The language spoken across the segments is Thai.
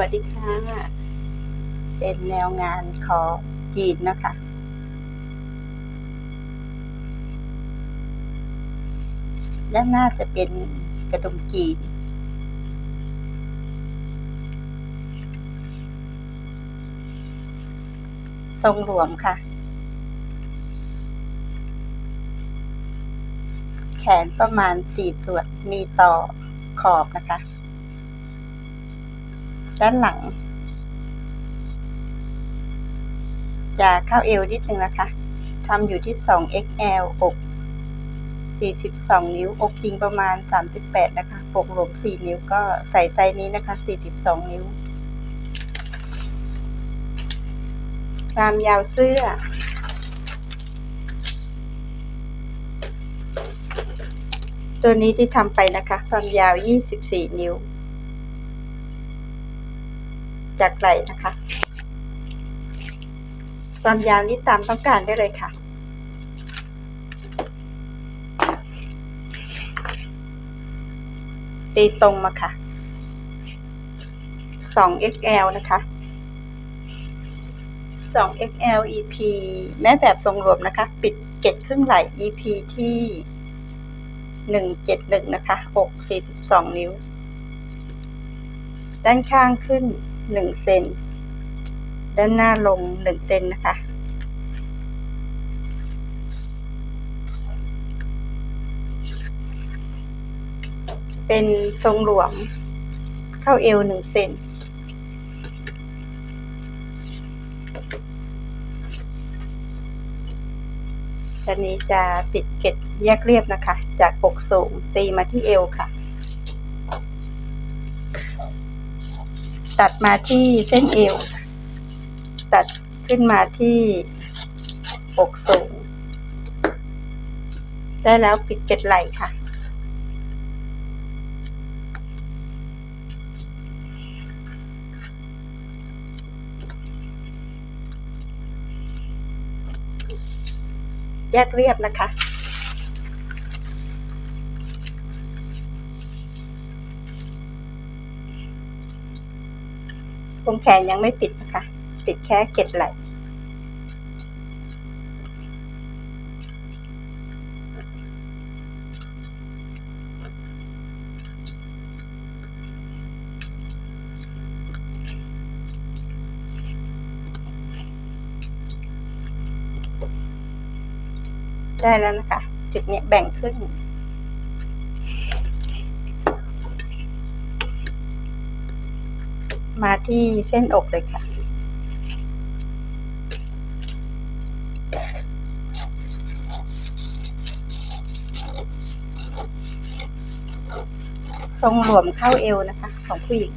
สวัสดีค่ะ เป็นแนวงานของจีนนะคะ ด้านหน้าจะเป็นกระดุมจีน ทรงหลวมค่ะ แขนประมาณสี่ส่วนมีต่อขอบนะคะ ด้านหลัง จะเข้าเอวนิดนึงนะคะทำอยู่ที่ 2 XL อก 42 นิ้ว อกจริงประมาณ 38 นะคะ ปกหลม 4 นิ้วก็ใส่ไซส์นี้นะคะ 42 นิ้วความยาวเสื้อ ตัวนี้ที่ทำไปนะคะ ความยาว 24 นิ้ว จากไหล่นะคะ ความยาวนี้ตามต้องการได้เลยค่ะตีตรงมาค่ะ 2XL นะคะ 2XL EP แม่แบบทรงรวมนะคะ ปิดเกตครึ่งไหล่ EP ที่ 171 นะคะอก42 นิ้ว ด้านข้างขึ้น 1เซนด้านหน้าลง1เซนนะคะ เป็นทรงหลวม เข้าเอว1เซนอันนี้จะปิดเกล็ดแยกเรียบนะคะ จากอกสูงตีมาที่เอวค่ะ ตัดมาที่เส้นเอว ตัดขึ้นมาที่อกสูง ได้แล้วปิดเกล็ดไหล่ค่ะ แยกเรียบนะคะ วงแขนยังไม่ปิดนะคะ ปิดแค่เกล็ดไหลได้แล้วนะคะ จุดเนี้ยแบ่งครึ่ง มาที่เส้นอกเลยค่ะ ทรงหลวมเข้าเอวนะคะ ของผู้หญิง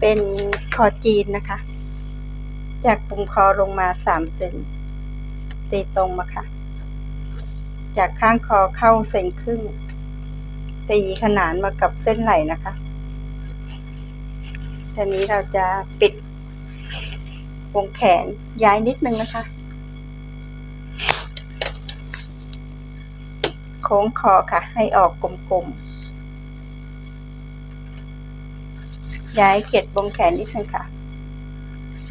เป็นคอจีนนะคะ จากปุ่มคอลงมาสามเซนตีตรงมาค่ะ จากข้างคอเข้าเซนครึ่ง ตีขนานมากับเส้นไหล่นะคะทีนี้เราจะปิดวงแขนย้ายนิดนึงนะคะ โค้งคอค่ะ ให้ออกกลมๆ ย้ายเกล็ดวงแขนนิดนึงค่ะ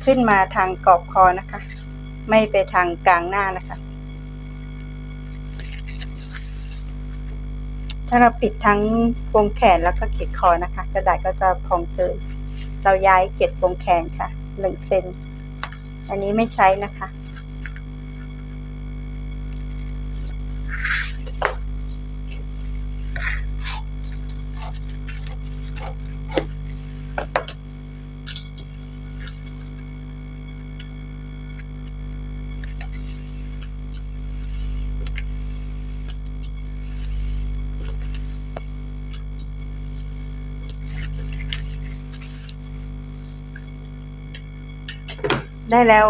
ขึ้นมาทางกรอบคอนะคะ ไม่ไปทางกลางหน้านะคะ ถ้าเราปิดทั้งวงแขนแล้วก็เกล็ดคอนะคะ กระดาษก็จะพองเกิน เราย้ายเกล็ดวงแขนค่ะหนึ่งเซน อันนี้ไม่ใช้นะคะ ได้แล้ว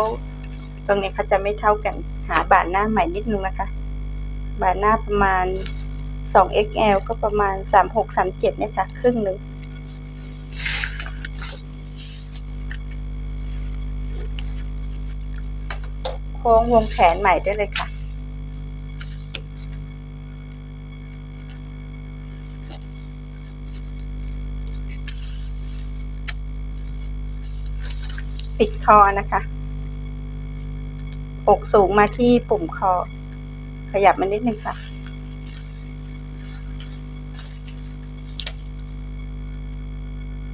ตรงนี้เขาจะไม่เท่ากัน หาบาทหน้าใหม่นิดนึงนะคะ บาทหน้าประมาณ 2XL ก็ประมาณ 36 37เนี่ยค่ะ ครึ่งหนึ่งโค้งวงแขนใหม่ได้เลยค่ะ ปิดคอนะคะ อกสูงมาที่ปุ่มคอ ขยับมานิดนึงค่ะ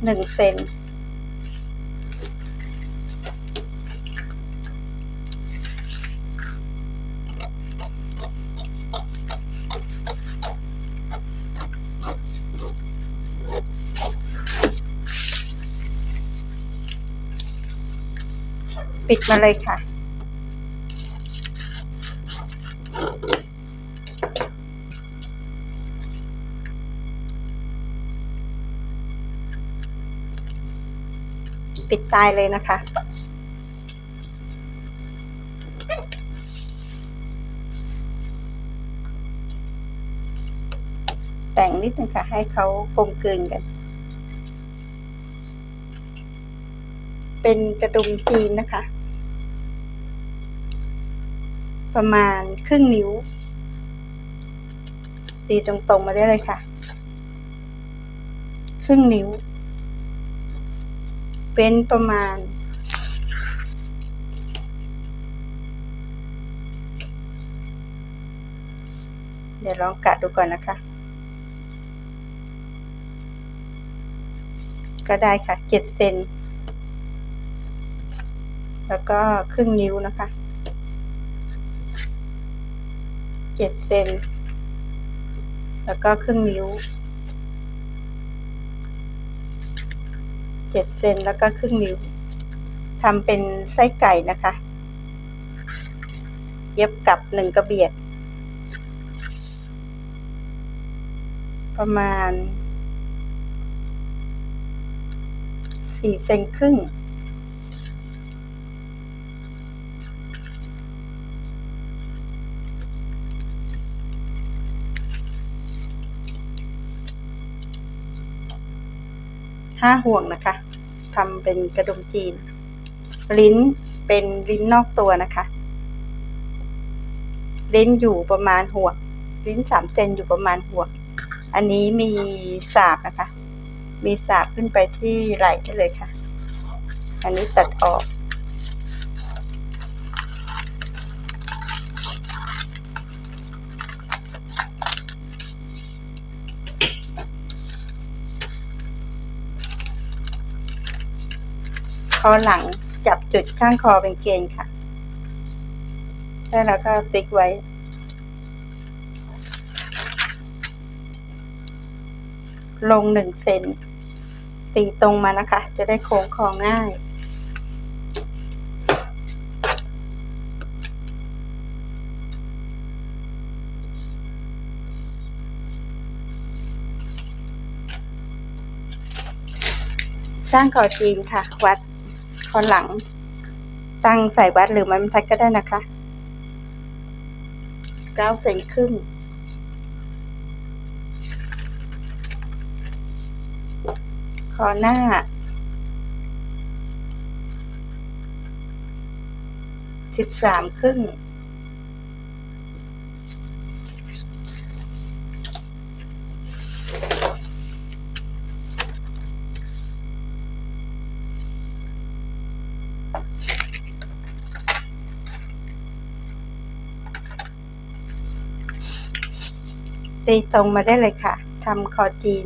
หนึ่งเซน ปิดมาเลยค่ะ ปิดตายเลยนะคะแต่งนิดนึงค่ะ ให้เขากลมกลืนกัน เป็นกระดุมจีนนะคะ ประมาณครึ่งนิ้ว ตีตรงๆมาได้เลยค่ะ ครึ่งนิ้ว เป็นประมาณเดี๋ยวลองกะดูก่อนนะคะ ก็ได้ค่ะเจ็ดเซน แล้วก็ครึ่งนิ้วนะคะ เจ็ดเซน แล้วก็ครึ่งนิ้วเจ็ดเซนแล้วก็ครึ่งนิ้วทำเป็นไส้ไก่นะคะ เย็บกับหนึ่งกระเบียด ประมาณสี่เซนครึ่ง ห้าห่วงนะคะทำเป็นกระดุมจีน ลิ้นเป็นลิ้นนอกตัวนะคะ ลิ้นอยู่ประมาณห่วง ลิ้นสามเซนอยู่ประมาณห่วง อันนี้มีสาบนะคะ มีสาบขึ้นไปที่ไหล่ได้เลยค่ะ อันนี้ตัดออก คอหลังจับจุดข้างคอเป็นเกณฑ์ค่ะ แล้วเราก็ติ๊กไว้ ลงหนึ่งเซนตีตรงมานะคะ จะได้โค้งคอง่ายสร้างคอจีนค่ะ วัด คอหลัง ตั้งใส่วัดหรือไม้บรรทัดก็ได้นะคะเก้าเซนครึ่งคอหน้า สิบสามครึ่ง ตีตรงมาได้เลยค่ะทำคอจีน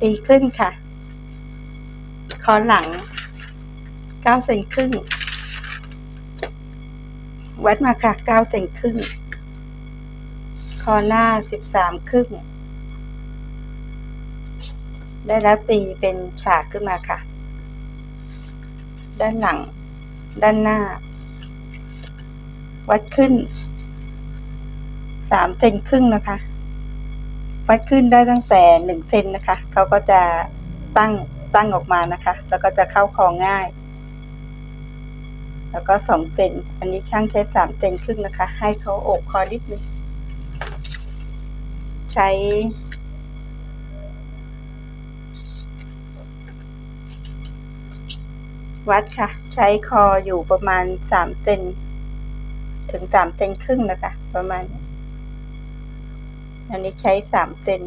ตีขึ้นค่ะ คอหลังเก้าเซนครึ่ง วัดมาค่ะเก้าเซนครึ่ง คอหน้าสิบสามครึ่ง ได้แล้วตีเป็นฉากขึ้นมาค่ะ ด้านหลัง ด้านหน้า วัดขึ้นสามเซนครึ่งนะคะ วัดขึ้นได้ตั้งแต่หนึ่งเซนนะคะ เขาก็จะตั้งตั้งออกมานะคะ แล้วก็จะเข้าคอง่าย แล้วก็สองเซนอันนี้ช่างแค่สามเซนครึ่งนะคะ ให้เขาโอบคอนิดนึงใช้วัดค่ะ ใช้คออยู่ประมาณสามเซน ถึงสามเซนครึ่งนะคะ ประมาณ อันนี้ใช้สามเซน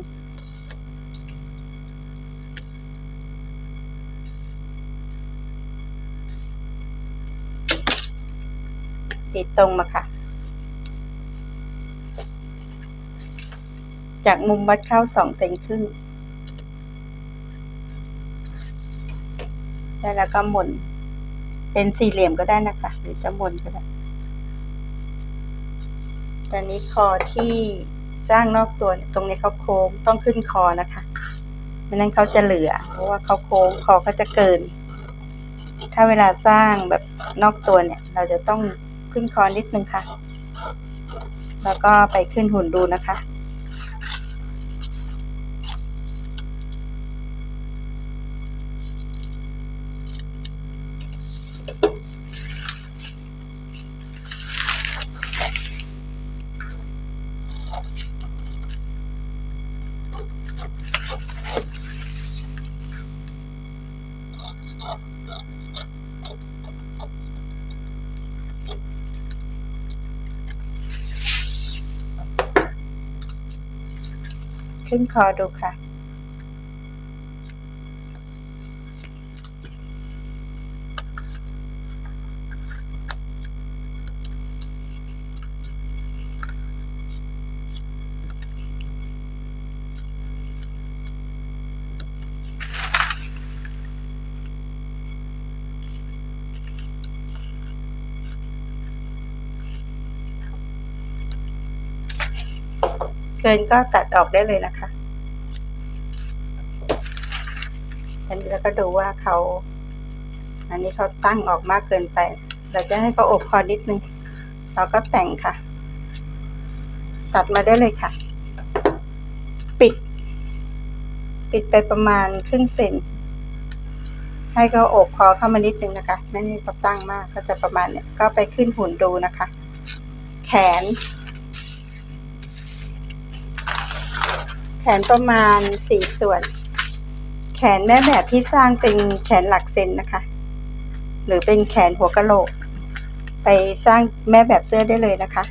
ติดตรงมาค่ะ จากมุมวัดเข้าสองเซนครึ่งแล้วก็หมุนเป็นสี่เหลี่ยมก็ได้นะคะ หรือจะหมุนก็ได้ ตอนนี้คอที่สร้างนอกตัวตรงนี้เขาโค้งต้องขึ้นคอนะคะไม่นั้นเขาจะเหลือ เพราะว่าเขาโค้งคอเขาจะเกิน ถ้าเวลาสร้างแบบนอกตัวเนี่ย เราจะต้องขึ้นคอนิดนึงค่ะ แล้วก็ไปขึ้นหุ่นดูนะคะ ขึ้นคอดูค่ะ เกินก็ตัดออกได้เลยนะคะ อันนี้เราก็ดูว่าเขา อันนี้เขาตั้งออกมากเกินไป เราจะให้เขาอบคอนิดนึง เราก็แต่งค่ะ ตัดมาได้เลยค่ะ ปิด ปิดไปประมาณครึ่งเซนให้เขาอบคอเข้ามานิดนึงนะคะ ไม่ให้เขาตั้งมากก็จะประมาณเนี้ยก็ไปขึ้นหุ่นดูนะคะ แขน นประมาณสี่ส่วน แขนแม่แบบที่สร้างเป็นแขนหลักเซนนะคะ หรือเป็นแขนหัวกะโหลก ไปสร้างแม่แบบเสื้อได้เลยนะคะ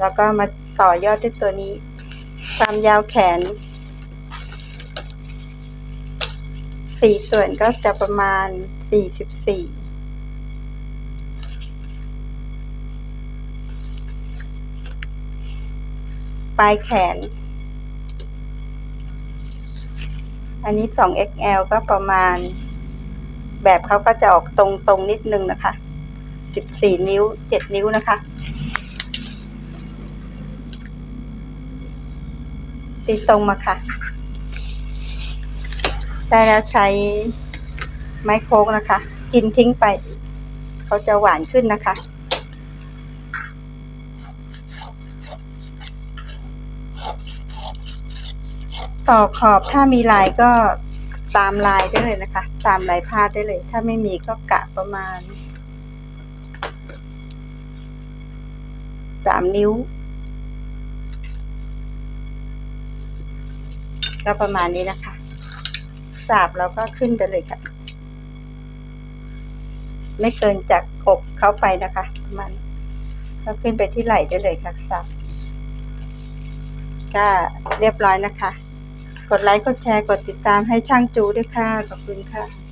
แล้วก็มาต่อยอดด้วยตัวนี้ ความยาวแขนสี่ส่วนก็จะประมาณสี่สิบสี่ปลายแขน อันนี้ 2XL ก็ประมาณ แบบเขาก็จะออกตรงตรงนิดนึงนะคะ 14 นิ้ว 7 นิ้วนะคะ ตีตรงมาค่ะ ได้แล้วใช้ไม้โค้งนะคะ กินทิ้งไป เขาจะหวานขึ้นนะคะ ต่อขอบถ้ามีลายก็ตามลายได้เลยนะคะ ตามลายผ้าได้เลย ถ้าไม่มีก็กะประมาณสามนิ้ว ก็ประมาณนี้นะคะ สาบเราก็ขึ้นไปเลยค่ะ ไม่เกินจากอกเข้าไปนะคะ ประมาณก็ขึ้นไปที่ไหล่ได้เลยค่ะสาบก็เรียบร้อยนะคะ กดไลค์ กดแชร์ กดติดตามให้ช่างจูด้วยค่ะ ขอบคุณค่ะ